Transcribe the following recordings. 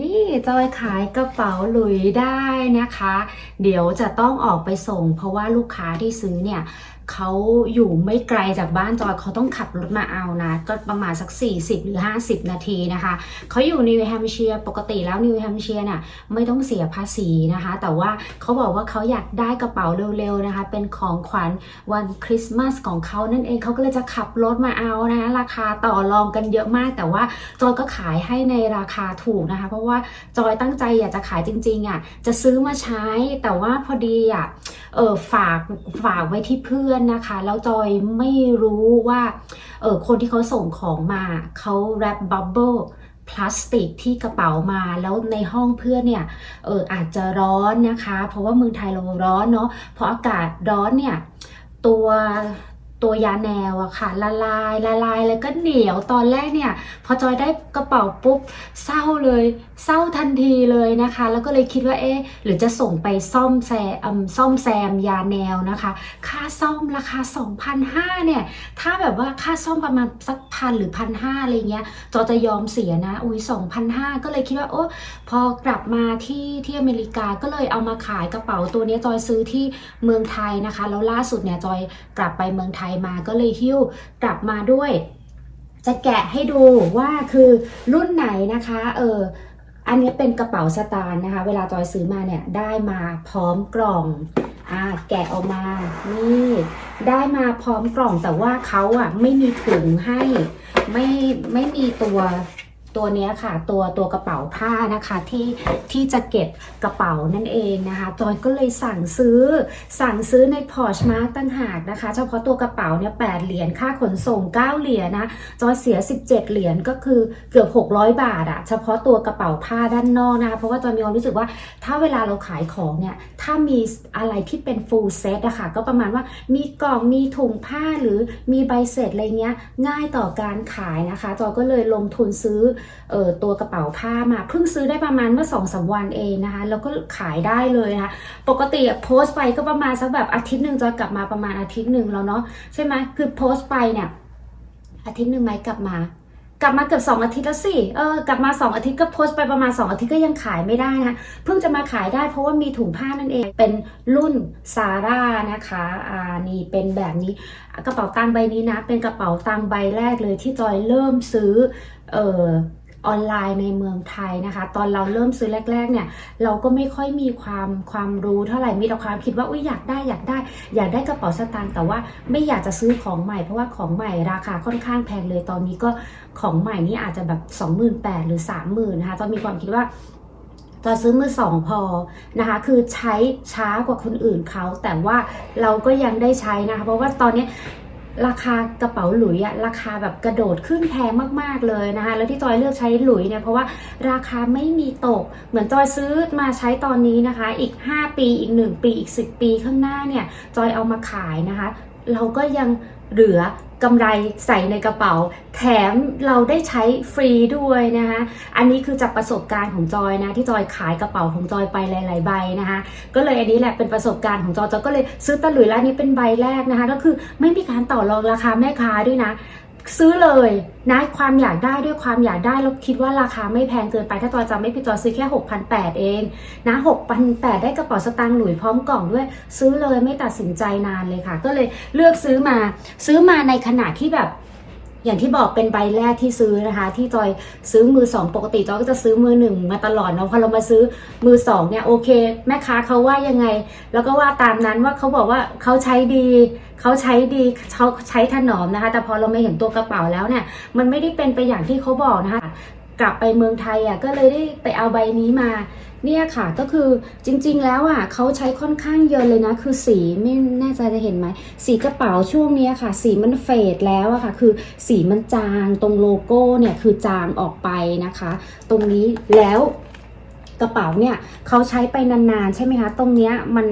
นี่จอยขายกระเป๋าหลุยได้นะคะ เดี๋ยวจะต้องออกไปส่ง เพราะว่าลูกค้าที่ซื้อเนี่ยเขาอยู่ไม่ไกลจากบ้านจอยเขาต้องขับรถมาเอานะ ก็ประมาณสัก 40 หรือ 50 นาทีนะคะเขาอยู่นิวแฮมเชียร์ปกติแล้วนิวแฮมเชียร์น่ะไม่ต้องเสียภาษีนะคะ แต่ว่าเขาบอกว่าเขาอยากได้กระเป๋าเร็วๆนะคะ เป็นของขวัญวันคริสต์มาสของเขานั่นเองเขาก็เลยจะขับรถมาเอานะคะราคาต่อรองกันเยอะมาก แต่ว่าจอยก็ขายให้ในราคาถูกนะคะ เพราะว่าจอยตั้งใจอยากจะขายจริงๆอะจะซื้อมาใช้แต่ว่าพอดีอะเออฝากฝากไว้ที่เพื่อนนะคะ แล้วจอยไม่รู้ว่าเออคนที่เขาส่งของมาเขาแรปบับเบิลพลาสติกที่กระเป๋ามาแล้วในห้องเพื่อนเนี่ยเอออาจจะร้อนนะคะ เพราะว่าเมืองไทยเราร้อนเนาะเพราะอากาศร้อนเนี่ยตัว ตัวยาแนวอะค่ะ ละลายละลายแล้วก็เหนียวตอนแรกเนี่ย พอจอยได้กระเป๋าปุ๊บเศร้าเลย เศร้าทันทีเลยนะคะ แล้วก็เลยคิดว่าเอ๊ะหรือจะส่งไปซ่อมแซมซ่อมแซมยาแนวนะคะ ค่าซ่อมราคา2,500เนี่ย ถ้าแบบว่าค่าซ่อมประมาณสักพันหรือพันห้าอะไรเงี้ยจอจะยอมเสียนะ อุ้ย2,500ก็เลยคิดว่าโอ้พอกลับมาที่ที่อเมริกาก็เลยเอามาขายกระเป๋าตัวนี้จอยซื้อที่เมืองไทยนะคะ แล้วล่าสุดเนี่ยจอยกลับไปเมืองไทยมาก็เลยหิ้วกลับมาด้วย จะแกะให้ดูว่าคือรุ่นไหนนะคะเอออันนี้เป็นกระเป๋าสตางค์นะคะ เวลาจอยซื้อมาเนี่ยได้มาพร้อมกล่องอ่าแกะออกมา นี่ ได้มาพร้อมกล่องแต่ว่าเขาอะไม่มีถุงให้ ไม่ไม่มีตัว ตัวนี้ค่ะตัวตัวกระเป๋าผ้านะคะที่ที่จะเก็บกระเป๋านั่นเองนะคะจอยก็เลยสั่งซื้อสั่งซื้อในพอชมาร์ตั้งหากนะคะ เฉพาะตัวกระเป๋าเนี่ยแเหรียญค่าขนส่ง 9 เหรียญนะจอยเสีย 17 เหรียญก็คือเกือบ 600 บาทอะเฉพาะตัวกระเป๋าผ้าด้านนอกนะคะ เพราะว่าจอยมีความรู้สึกว่าถ้าเวลาเราขายของเนี่ยถ้ามีอะไรที่เป็น full set อะค่ะก็ประมาณว่ามีกล่องมีถุงผ้าหรือมีใบเสร็จอะไรเงี้ยง่ายต่อการขายนะคะจอยก็เลยลงทุนซื้อเออตัวกระเป๋าผ้ามาเพิ่งซื้อได้ประมาณเมื่อสองสาวันเองนะคะ แล้วก็ขายได้เลยนะคะ ปกติอะโพสต์ไปก็ประมาณสักแบบอาทิตย์หนึ่งจะกลับมาประมาณอาทิตย์หนึ่งแล้วเนาะใช่ไหมคือโพสต์ไปเนี่ยอาทิตย์หนึ่งไหมกลับมา กลับมาเกือบสองอาทิตย์แล้วสิเออกลับมาสองอาทิตย์ก็โพสต์ไปประมาณสองอาทิตย์ก็ยังขายไม่ได้นะเพิ่งจะมาขายได้เพราะว่ามีถุงผ้านั่นเองเป็นรุ่นซาร่านะคะอ่านี่เป็นแบบนี้กระเป๋าตังใบนี้นะ เป็นกระเป๋าตังใบแรกเลยที่จอยเริ่มซื้อเออ ออนไลน์ในเมืองไทยนะคะ ตอนเราเริ่มซื้อแรก ๆ เนี่ย เราก็ไม่ค่อยมีความความรู้เท่าไหร่มีแต่ความคิดว่าอุ้ยอยากได้อยากได้ อยากได้กระเป๋าสตางค์แต่ว่าไม่อยากจะซื้อของใหม่เพราะว่าของใหม่ราคาค่อนข้างแพงเลยตอนนี้ก็ของใหม่นี่อาจจะแบบ 28,000หรือ 30,000นะคะตอนมีความคิดว่าจะซื้อมือสองพอนะคะ คือใช้ช้ากว่าคนอื่นเขา แต่ว่าเราก็ยังได้ใช้นะคะ เพราะว่าตอนนี้ ราคากระเป๋าหลุยอะราคาแบบกระโดดขึ้นแพงมากๆเลยนะคะ แล้วที่จอยเลือกใช้หลุยเนี่ยเพราะว่าราคาไม่มีตก เหมือนจอยซื้อมาใช้ตอนนี้นะคะ อีก 5 ปีอีก 1 ปีอีก 10 ปีข้างหน้าเนี่ยจอยเอามาขายนะคะ เราก็ยัง เหลือกำไรใส่ในกระเป๋า แถมเราได้ใช้ฟรีด้วยนะคะอันนี้คือจากประสบการณ์ของจอยนะ ที่จอยขายกระเป๋าของจอยไปหลาย ๆ ใบนะคะก็เลยอันนี้แหละเป็นประสบการณ์ของจอยจอยก็เลยซื้อตะหลุยร้านนี้เป็นใบแรกนะคะ ก็คือไม่มีการต่อรองราคาแม่ค้าด้วยนะ ซื้อเลยนะความอยากได้ด้วยความอยากได้แล้วคิดว่าราคาไม่แพงเกินไป ถ้าจอยจำไม่ผิดจอยซื้อแค่ 6,800 เอง นะ6,800 ได้กระเป๋าสตางค์หลุยพร้อมกล่องด้วย ซื้อเลยไม่ตัดสินใจนานเลยค่ะ ก็เลยเลือกซื้อมาซื้อมาในขณะที่แบบอย่างที่บอกเป็นใบแรกที่ซื้อนะคะ ที่จอยซื้อมือสองปกติจอยก็จะซื้อมือหนึ่งมาตลอดเนาะพอเรามาซื้อมือสองเนี่ยโอเค แม่ค้าเขาว่ายังไง แล้วก็ว่าตามนั้นว่าเขาบอกว่าเขาใช้ดี เขาใช้ดีเขาใช้ถนอมนะคะ แต่พอเราไม่เห็นตัวกระเป๋าแล้วเนี่ย มันไม่ได้เป็นไปอย่างที่เขาบอกนะคะ กลับไปเมืองไทยอะก็เลยได้ไปเอาใบนี้มาเนี่ยค่ะก็คือจริงๆแล้วอะเขาใช้ค่อนข้างเยอะเลยนะ คือสีไม่แน่ใจจะเห็นไหมสีกระเป๋าช่วงนี้ค่ะ สีมันเฟดแล้วอะค่ะ คือสีมันจางตรงโลโก้เนี่ยคือจางออกไปนะคะ ตรงนี้แล้วกระเป๋าเนี่ยเขาใช้ไปนานๆ ใช่ไหมคะ ตรงเนี้ยมัน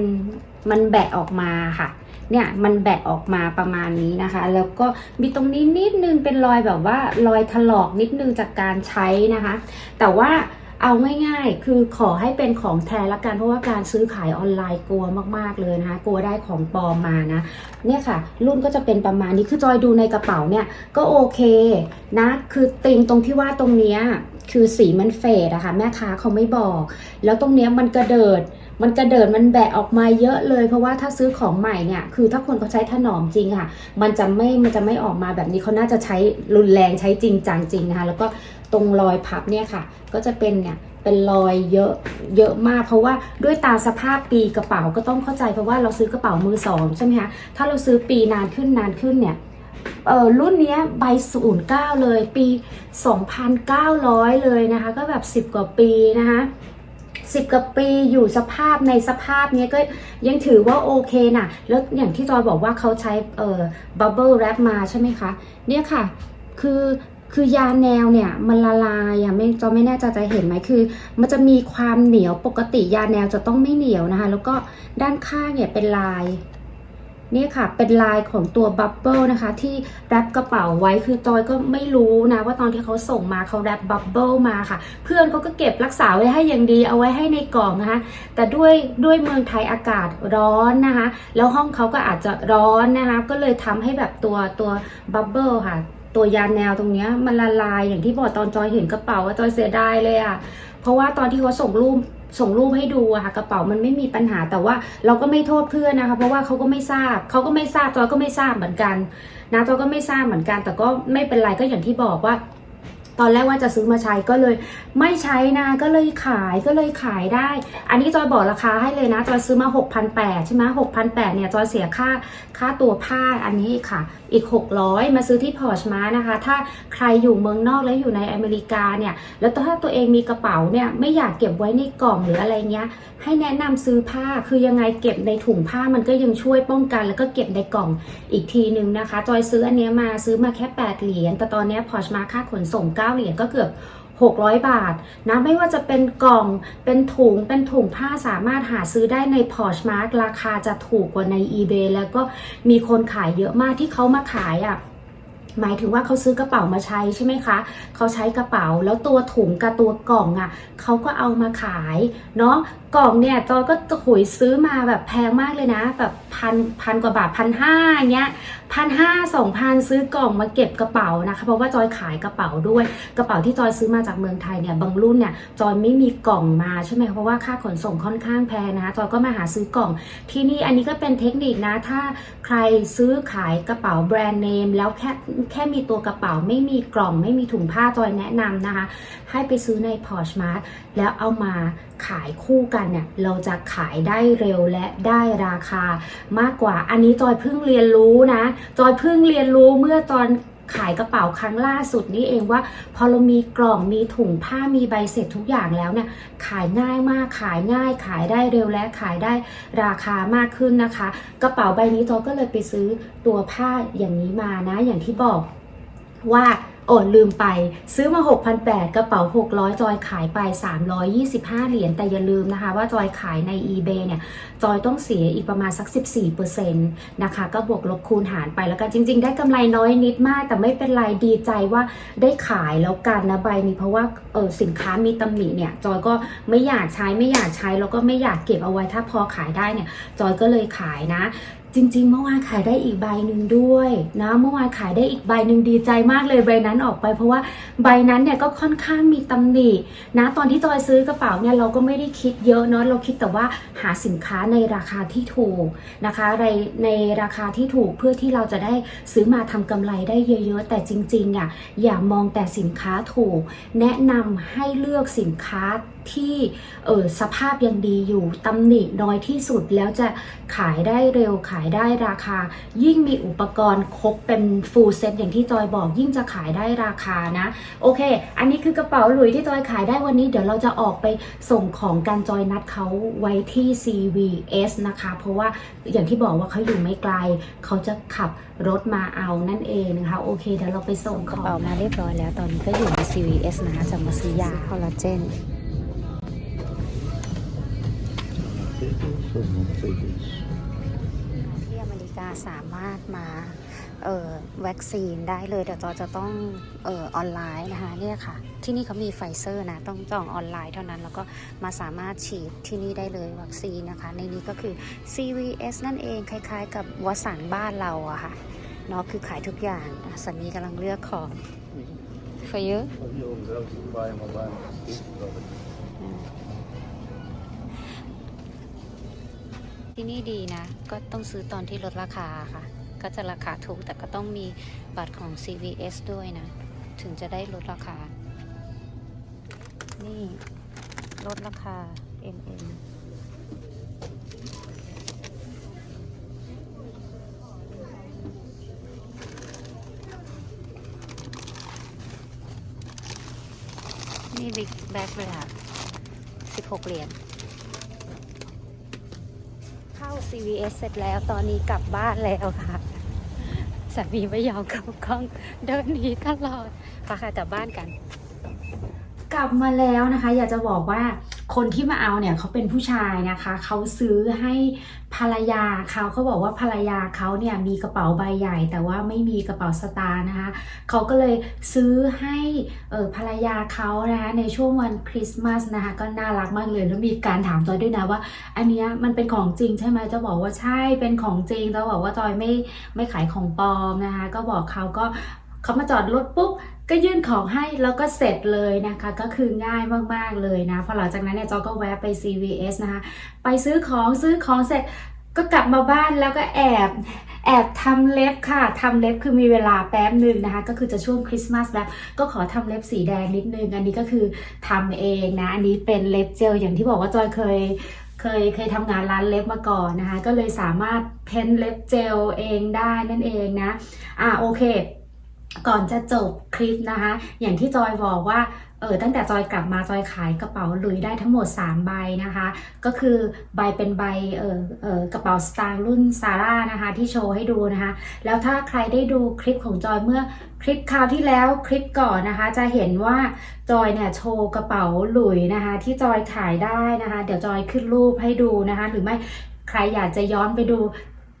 มันแบะออกมาค่ะ เนี่ยมันแบะออกมาประมาณนี้นะคะ แล้วก็มีตรงนี้นิดนึงเป็นรอยแบบว่ารอยถลอกนิดนึงจากการใช้นะคะ แต่ว่าเอาง่ายๆ คือขอให้เป็นของแท้ละกัน เพราะว่าการซื้อขายออนไลน์กลัวมากๆเลยนะคะ กลัวได้ของปลอมมานะ เนี่ยค่ะ รุ่นก็จะเป็นประมาณนี้ คือจอยดูในกระเป๋าเนี่ยก็โอเคนะ คือติงตรงที่ว่าตรงเนี้ยคือสีมันเฟดอะค่ะแม่ค้าเขาไม่บอก แล้วตรงเนี้ยมันกระเดิด มันกระเดิดมันแบะออกมาเยอะเลย เพราะว่าถ้าซื้อของใหม่เนี่ยคือถ้าคนเขาใช้ถนอมจริงค่ะ มันจะไม่มันจะไม่ออกมาแบบนี้เขาน่าจะใช้รุนแรงใช้จริงจังจริงนะคะแล้วก็ตรงรอยพับเนี่ยค่ะ ก็จะเป็นเนี่ยเป็นรอยเยอะเยอะมาก เพราะว่าด้วยตามสภาพปีกระเป๋าก็ต้องเข้าใจเพราะว่าเราซื้อกระเป๋ามือสองใช่ไหมคะถ้าเราซื้อปีนานขึ้นนานขึ้นเนี่ยเออรุ่นนี้ใบศูนย์เก้าเลย ปี 2,900 เลยนะคะ ก็แบบ 10 กว่าปีนะคะ สิบกว่าปีอยู่สภาพในสภาพนี้ก็ยังถือว่าโอเคนะแล้วอย่างที่จอยบอกว่าเขาใช้เอ่อบับเบิลแรปมาใช่ไหมคะ เนี่ยค่ะ คือคือยาแนวเนี่ยมันละลายอะไม่จอไม่แน่ใจจะเห็นไหมคือ มันจะมีความเหนียวปกติยาแนวจะต้องไม่เหนียวนะคะ แล้วก็ด้านข้างเนี่ยเป็นลาย นี่ค่ะ เป็นลายของตัวบับเบิลนะคะ ที่แรปกระเป๋าไว้คือจอยก็ไม่รู้นะ ว่าตอนที่เขาส่งมาเขาแรปบับเบิลมาค่ะ เพื่อนเขาก็เก็บรักษาไว้ให้อย่างดีเอาไว้ให้ในกล่องนะคะ แต่ด้วยด้วยเมืองไทยอากาศร้อนนะคะ แล้วห้องเขาก็อาจจะร้อนนะคะ ก็เลยทำให้แบบตัวตัวบับเบิลค่ะตัวยาแนวตรงนี้มันละลายอย่างที่บอกตอนจอยเห็นกระเป๋าว่าจอยเสียดายเลยอะ่ะ เพราะว่าตอนที่เขาส่งรูป ส่งรูปให้ดูอะค่ะกระเป๋ามันไม่มีปัญหาแต่ว่าเราก็ไม่โทษเพื่อนนะคะ เพราะว่าเขาก็ไม่ทราบเขาก็ไม่ทราบจอยก็ไม่ทราบเหมือนกันนะจอยก็ไม่ทราบเหมือนกัน แต่ก็ไม่เป็นไรก็อย่างที่บอกว่า ตอนแรกว่าจะซื้อมาใช้ก็เลยไม่ใช้นะก็เลยขายก็เลยขายได้ อันนี้จอยบอกราคาให้เลยนะจอยซื้อมา 6,800ใช่ไหม6,800เนี่ยจอยเสียค่าค่าตัวผ้าอันนี้ค่ะ อีก 600 มาซื้อที่พอร์ชมานะคะ ถ้าใครอยู่เมืองนอกแล้วอยู่ในอเมริกาเนี่ย แล้วถ้าตัวเองมีกระเป๋าเนี่ยไม่อยากเก็บไว้ในกล่องหรืออะไรเงี้ย ให้แนะนำซื้อผ้าคือยังไงเก็บในถุงผ้ามันก็ยังช่วยป้องกัน แล้วก็เก็บในกล่องอีกทีนึงนะคะ จอยซื้ออันนี้มาซื้อมาแค่ 8 เหรียญแต่ตอนเนี้พอร์ชมาค่าขนส่ง9เหรียญก็เกือบ 600 บาทนะไม่ว่าจะเป็นกล่องเป็นถุงเป็นถุงผ้าสามารถหาซื้อได้ใน Poshmark ราคาจะถูกกว่าใน eBay แล้วก็มีคนขายเยอะมากที่เขามาขายอะหมายถึงว่าเขาซื้อกระเป๋ามาใช้ใช่ไหมคะ เขาใช้กระเป๋าแล้วตัวถุงกับตัวกล่องอะเขาก็เอามาขายเนาะ กล่องเนี่ยจอยก็หุยซื้อมาแบบแพงมากเลยนะ แบบพันพันกว่าบาทพันห้าเงี้ย พันห้าสองพันซื้อกล่องมาเก็บกระเป๋านะคะ เพราะว่าจอยขายกระเป๋าด้วย กระเป๋าที่จอยซื้อมาจากเมืองไทยเนี่ยบางรุ่นเนี่ยจอยไม่มีกล่องมาใช่ไหมเพราะว่าค่าขนส่งค่อนข้างแพงนะคะจอยก็มาหาซื้อกล่องที่นี่อันนี้ก็เป็นเทคนิคนะถ้าใครซื้อขายกระเป๋าแบรนด์เนมแล้วแค่แค่มีตัวกระเป๋าไม่มีกล่องไม่มีถุงผ้าจอยแนะนำนะคะ ให้ไปซื้อใน Poshmark แล้วเอามาขายคู่กันเนี่ยเราจะขายได้เร็วและได้ราคามากกว่า อันนี้จอยเพิ่งเรียนรู้นะจอยเพิ่งเรียนรู้เมื่อตอนขายกระเป๋าครั้งล่าสุดนี้เองว่า พอเรามีกล่องมีถุงผ้ามีใบเสร็จทุกอย่างแล้วเนี่ยขายง่ายมากขายง่าย ขายได้เร็วและขายได้ราคามากขึ้นนะคะ กระเป๋าใบนี้จอยก็เลยไปซื้อตัวผ้าอย่างนี้มานะ อย่างที่บอกว่า โอ้ลืมไปซื้อมา 6,800 กระเป๋า 600 จอยขายไป 325 เหรียญ แต่อย่าลืมนะคะ ว่าจอยขายใน eBay เนี่ย จอยต้องเสียอีกประมาณสัก 14%นะคะ ก็บวกลบคูณหารไปแล้วกันจริง ๆ ได้กำไรน้อยนิดมาก แต่ไม่เป็นไรดีใจว่าได้ขายแล้วกันนะใบนี้ เพราะว่าเออสินค้ามีตำหนิเนี่ย จอยก็ไม่อยากใช้ไม่อยากใช้แล้วก็ไม่อยากเก็บเอาไว้ถ้าพอขายได้เนี่ย จอยก็เลยขายนะ จริงๆ เมื่อวานขายได้อีกใบหนึ่งด้วยนะเมื่อวานขายได้อีกใบหนึ่งดีใจมากเลยใบนั้นออกไป เพราะว่าใบนั้นเนี่ยก็ค่อนข้างมีตำหนินะตอนที่จอยซื้อกระเป๋าเนี่ยเราก็ไม่ได้คิดเยอะเนาะเราคิดแต่ว่าหาสินค้าในราคาที่ถูกนะคะในในราคาที่ถูกเพื่อที่เราจะได้ซื้อมาทำกำไรได้เยอะๆ แต่จริงๆอะอย่ามองแต่สินค้าถูก แนะนำให้เลือกสินค้า ที่เออสภาพยังดีอยู่ตำหนิน้อยที่สุดแล้วจะขายได้เร็วขายได้ราคา ยิ่งมีอุปกรณ์ครบเป็นฟูลเซ็ตอย่างที่จอยบอก ยิ่งจะขายได้ราคานะ โอเค อันนี้คือกระเป๋าหลุยที่จอยขายได้วันนี้ เดี๋ยวเราจะออกไปส่งของกันจอยนัดเขาไว้ที่ CVS นะคะ เพราะว่าอย่างที่บอกว่าเขาอยู่ไม่ไกล เขาจะขับรถมาเอานั่นเองนะคะ โอเคเดี๋ยวเราไปส่งของกระเป๋ามาเรียบร้อยแล้วตอนนี้ก็อยู่ใน CVS นะคะจะมาซื้อยาคอลลาเจน ที่อเมริกาสามารถมาเอ่อวัคซีนได้เลยเดี๋ยวจอจะต้องเอ่อออนไลน์นะคะเนี่ยค่ะ ที่นี่เขามีไฟเซอร์นะ ต้องจองออนไลน์เท่านั้น แล้วก็มาสามารถฉีดที่นี่ได้เลยวัคซีนนะคะ ในนี้ก็คือ CVS นั่นเองคล้ายๆ กับวสันบ้านเราอะค่ะเนาะคือขายทุกอย่างสันนี้กำลังเลือกของ for you Of your ที่นี่ดีนะ ก็ต้องซื้อตอนที่ลดราคาค่ะ ก็จะราคาถูกแต่ก็ต้องมีบัตรของ CVS ด้วยนะ ถึงจะได้ลดราคา นี่ลดราคา MM นี่บิ๊กแบ็คเลยค่ะ16 เหรียญ CVS เสร็จแล้วตอนนี้กลับบ้านแล้วค่ะสามีไม่ยอมเข้ากล้องเดินหนีตลอดปะค่ะกลับบ้านกัน กลับมาแล้วนะคะ อยากจะบอกว่าคนที่มาเอาเนี่ยเขาเป็นผู้ชายนะคะ เขาซื้อให้ ภรรยาเขาเขาบอกว่าภรรยาเขาเนี่ยมีกระเป๋าใบใหญ่ แต่ว่าไม่มีกระเป๋าสตางค์นะคะเขาก็เลยซื้อให้เออภรรยาเขานะคะในช่วงวันคริสต์มาสนะคะก็น่ารักมากเลยแล้วมีการถามจอยด้วยนะว่า อันเนี้ยมันเป็นของจริงใช่ไหมจะบอกว่าใช่เป็นของจริงจะบอกว่าจอยไม่ไม่ขายของปลอมนะคะก็บอกเขาก็เขามาจอดรถปุ๊บ ก็ยื่นของให้แล้วก็เสร็จเลยนะคะ ก็คือง่ายมากๆเลยนะพอหลังจากนั้นเนี่ยจอก็แวะไป CVS นะคะ ไปซื้อของซื้อของเสร็จก็กลับมาบ้านแล้วก็แอบแอบทำเล็บค่ะทำเล็บคือมีเวลาแป๊บหนึ่งนะคะ ก็คือจะช่วงคริสต์มาสแล้ว ก็ขอทำเล็บสีแดงนิดนึง อันนี้ก็คือทำเองนะ อันนี้เป็นเล็บเจลอย่างที่บอกว่าจอยเคยเคยเคยทำงานร้านเล็บมาก่อนนะคะ ก็เลยสามารถเพ้นเล็บเจลเองได้นั่นเองนะ อ่าโอเค ก่อนจะจบคลิปนะคะ อย่างที่จอยบอกว่าเออตั้งแต่จอยกลับมาจอยขายกระเป๋าหลุยได้ทั้งหมด 3 ใบนะคะ ก็คือใบเป็นใบเออเออกระเป๋าสตางค์รุ่นซาร่านะคะ ที่โชว์ให้ดูนะคะ แล้วถ้าใครได้ดูคลิปของจอยเมื่อคลิปคราวที่แล้วคลิปก่อนนะคะ จะเห็นว่าจอยเนี่ยโชว์กระเป๋าหลุยนะคะ ที่จอยขายได้นะคะ เดี๋ยวจอยขึ้นรูปให้ดูนะคะ หรือไม่ใครอยากจะย้อนไปดู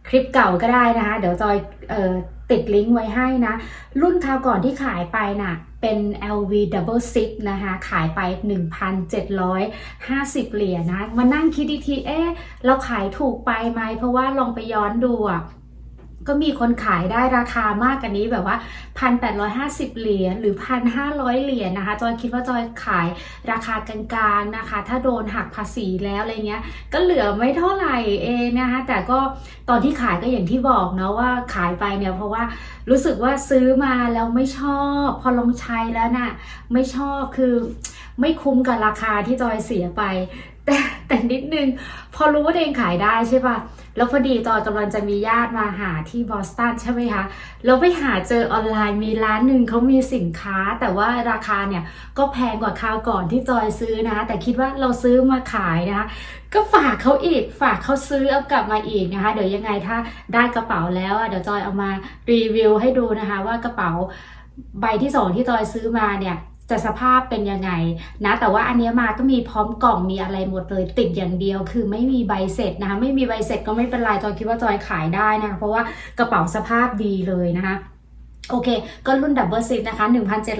คลิปเก่าก็ได้นะคะ เดี๋ยวจอยออติดลิงก์ไว้ให้นะ รุ่นคราวก่อนที่ขายไปน่ะเป็น LV Double Six นะคะ ขายไป 1,750 เหรียญนะ มานั่งคิดอีกที เอ๊ะ เราขายถูกไปไหม เพราะว่าลองไปย้อนดูอะ ก็มีคนขายได้ราคามากกว่านี้แบบว่า 1,850 เหรียญหรือ 1,500 เหรียญนะคะ จอยคิดว่าจอยขายราคากลางๆนะคะ ถ้าโดนหักภาษีแล้วอะไรเงี้ย ก็เหลือไม่เท่าไหร่เองนะคะ แต่ก็ตอนที่ขายก็อย่างที่บอกเนาะว่าขายไปเนี่ยเพราะว่ารู้สึกว่าซื้อมาแล้วไม่ชอบ พอลองใช้แล้วน่ะไม่ชอบคือไม่คุ้มกับราคาที่จอยเสียไป แต่แต่นิดนึง พอรู้ว่าตัวเองขายได้ใช่ปะแล้วพอดีจอยกำลังจะมีญาติมาหาที่บอสตันใช่ไหมคะ แล้วไปหาเจอออนไลน์มีร้านหนึ่งเขามีสินค้า แต่ว่าราคาเนี่ยก็แพงกว่าคราวก่อนที่จอยซื้อนะ แต่คิดว่าเราซื้อมาขายนะคะก็ฝากเขาอีกฝากเขาซื้อเอากลับมาอีกนะคะ เดี๋ยวยังไงถ้าได้กระเป๋าแล้วเดี๋ยวจอยเอามารีวิวให้ดูนะคะว่ากระเป๋าใบที่สองที่จอยซื้อมาเนี่ย จะสภาพเป็นยังไงนะ แต่ว่าอันนี้มาก็มีพร้อมกล่องมีอะไรหมดเลยติดอย่างเดียว คือไม่มีใบเสร็จนะคะไม่มีใบเสร็จก็ไม่เป็นไรจอยคิดว่าจอยขายได้นะคะเพราะว่ากระเป๋าสภาพดีเลยนะคะโอเค ก็รุ่นดับเบิลซิปนะคะ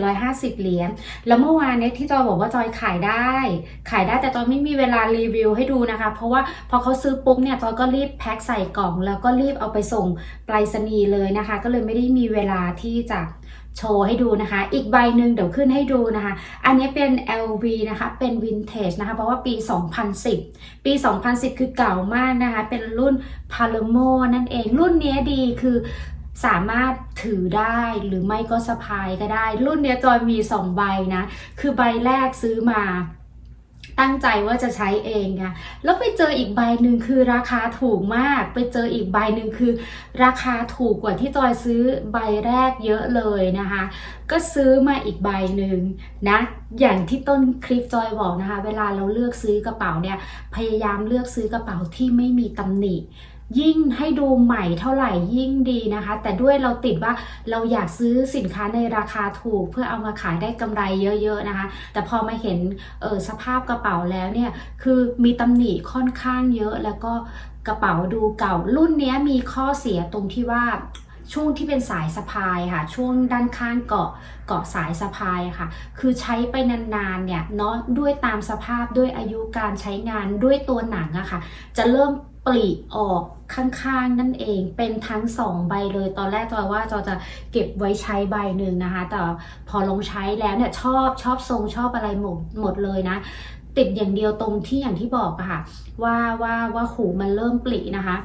1,750 เหรียญ แล้วเมื่อวานเนี้ยที่จอยบอกว่าจอยขายได้ ขายได้แต่จอยไม่มีเวลารีวิวให้ดูนะคะ เพราะว่าพอเขาซื้อปุ๊บเนี่ยจอยก็รีบแพ็คใส่กล่อง แล้วก็รีบเอาไปส่งไปรษณีย์เลยนะคะ ก็เลยไม่ได้มีเวลาที่จะ โชว์ให้ดูนะคะ อีกใบหนึ่งเดี๋ยวขึ้นให้ดูนะคะ อันนี้เป็น LV นะคะ เป็นวินเทจนะคะ เพราะว่าปี 2010 ปี 2010 คือเก่ามากนะคะ เป็นรุ่น Palermo นั่นเอง รุ่นเนี้ยดีคือสามารถถือได้หรือไม่ก็สะพายก็ได้ รุ่นเนี้ยจอยมี 2 ใบนะ คือใบแรกซื้อมา ตั้งใจว่าจะใช้เองค่ะ แล้วไปเจออีกใบหนึ่งคือราคาถูกมาก ไปเจออีกใบหนึ่งคือ ราคาถูกกว่าที่จอยซื้อใบแรกเยอะเลยนะคะ ก็ซื้อมาอีกใบหนึ่งนะ อย่างที่ต้นคลิปจอยบอกนะคะ เวลาเราเลือกซื้อกระเป๋าเนี่ย พยายามเลือกซื้อกระเป๋าที่ไม่มีตำหนิ ยิ่งให้ดูใหม่เท่าไหร่ยิ่งดีนะคะ แต่ด้วยเราติดว่าเราอยากซื้อสินค้าในราคาถูก เพื่อเอามาขายได้กำไรเยอะๆนะคะ แต่พอมาเห็นเออสภาพกระเป๋าแล้วเนี่ยคือมีตำหนิค่อนข้างเยอะ แล้วก็กระเป๋าดูเก่ารุ่นนี้มีข้อเสียตรงที่ว่าช่วงที่เป็นสายสะพายค่ะ ช่วงด้านข้างเกาะเกาะสายสะพายค่ะ คือใช้ไปนานๆเนี่ยเนาะด้วยตามสภาพด้วยอายุการใช้งานด้วยตัวหนังอะค่ะ จะเริ่ม ปลีออกข้างๆนั่นเองเป็นทั้งสองใบเลย ตอนแรกจอยว่าจอยจะเก็บไว้ใช้ใบหนึ่งนะคะ แต่พอลงใช้แล้วเนี่ยชอบชอบทรงชอบอะไรหมดหมดเลยนะติดอย่างเดียวตรงที่อย่างที่บอกอะค่ะ ว่าว่าว่าหูมันเริ่มปลีนะคะ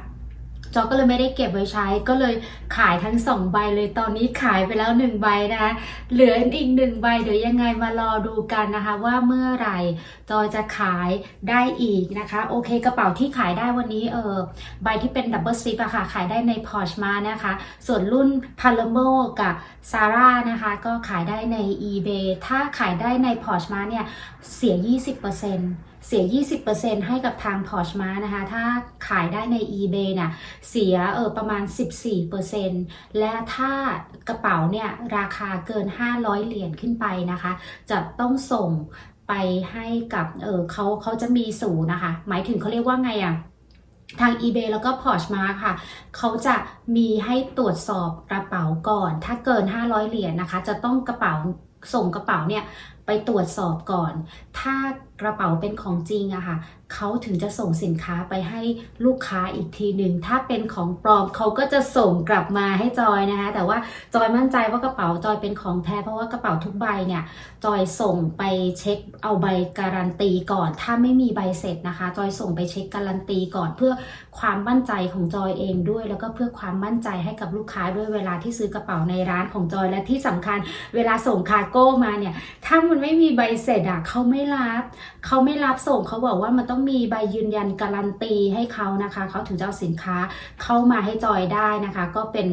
จอก็เลยไม่ได้เก็บไว้ใช้ก็เลยขายทั้งสองใบเลยตอนนี้ขายไปแล้วหนึ่งใบนะคะเหลืออีกหนึ่งใบเดี๋ยวยังไงมารอดูกันนะคะ ว่าเมื่อไหร่จอยจะขายได้อีกนะคะ โอเคกระเป๋าที่ขายได้วันนี้เออใบที่เป็นดับเบิลซิปอะค่ะ ขายได้ในพอร์ชมานะคะ ส่วนรุ่นพา l โมกับซาร่านะคะ ก็ขายได้ใน eBay ถ้าขายได้ในพอร์ชมาเนี่ยเสีย 20% เสีย 20%ให้กับทางพอร์ชมานะคะ ถ้าขายได้ใน eBay เนี่ย เสียเออประมาณ 14%และถ้ากระเป๋าเนี่ยราคาเกิน 500 เหรียญขึ้นไปนะคะ จะต้องส่งไปให้กับ เออเขาเขาจะมีศูนย์นะคะ หมายถึงเขาเรียกว่าไงอะทาง eBay แล้วก็ Poshmark ค่ะ เขาจะมีให้ตรวจสอบกระเป๋าก่อน ถ้าเกิน 500 เหรียญนะคะ จะต้องกระเป๋าส่งกระเป๋าเนี่ย ไปตรวจสอบก่อน ถ้ากระเป๋าเป็นของจริงอะค่ะเขาถึงจะส่งสินค้าไปให้ลูกค้าอีกทีหนึ่ง ถ้าเป็นของปลอมเขาก็จะส่งกลับมาให้จอยนะคะ แต่ว่าจอยมั่นใจว่ากระเป๋าจอยเป็นของแท้ เพราะว่ากระเป๋าทุกใบเนี่ย จอยส่งไปเช็คเอาใบการันตีก่อน ถ้าไม่มีใบเสร็จนะคะ จอยส่งไปเช็คการันตีก่อน เพื่อความมั่นใจของจอยเองด้วย แล้วก็เพื่อความมั่นใจให้กับลูกค้าด้วยเวลาที่ซื้อกระเป๋าในร้านของจอย และที่สำคัญเวลาส่งคาร์โก้มาเนี่ย ถ้ามันไม่มีใบเสร็จอะเขาไม่รับเขาไม่รับส่งเขาบอกว่ามันต้องมีใบยืนยันการันตีให้เขานะคะเขาถึงจะเอาสินค้าเข้ามาให้จอยได้นะคะ ก็เป็น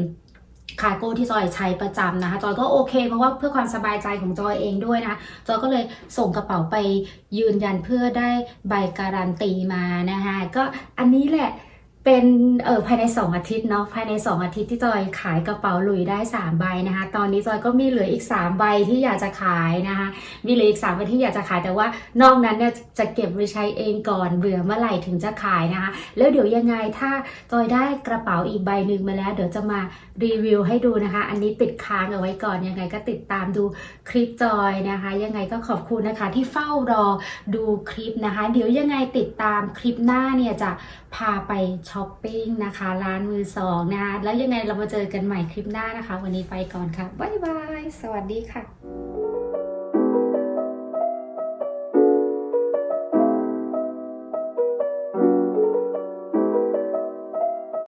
คาโก้ที่จอยใช้ประจำนะคะ จอยก็โอเค เพราะว่าเพื่อความสบายใจของจอยเองด้วยนะ จอยก็เลยส่งกระเป๋าไปยืนยันเพื่อได้ใบการันตีมานะคะ ก็อันนี้แหละ เป็นเออภายใน 2 อาทิตย์เนาะภายใน 2 อาทิตย์ที่จอยขายกระเป๋าหลุยได้ 3 ใบนะคะ ตอนนี้จอยก็มีเหลืออีก 3 ใบที่อยากจะขายนะคะมีเหลืออีก3ใบที่อยากจะขายแต่ว่านอกนั้นเนี่ยจะเก็บไว้ใช้เองก่อนเบื่อเมื่อไหร่ถึงจะขายนะคะ แล้วเดี๋ยวยังไงถ้าจอยได้กระเป๋าอีกใบหนึ่งมาแล้ว เดี๋ยวจะมารีวิวให้ดูนะคะ อันนี้ติดค้างเอาไว้ก่อนยังไงก็ติดตามดูคลิปจอยนะคะ ยังไงก็ขอบคุณนะคะที่เฝ้ารอดูคลิปนะคะ เดี๋ยวยังไงติดตามคลิปหน้าเนี่ยจะ พาไปช้อปปิ้งนะคะ ร้านมือสองนะคะแล้วยังไงเรามาเจอกันใหม่คลิปหน้านะคะ วันนี้ไปก่อนค่ะ บ๊ายบาย สวัสดีค่ะ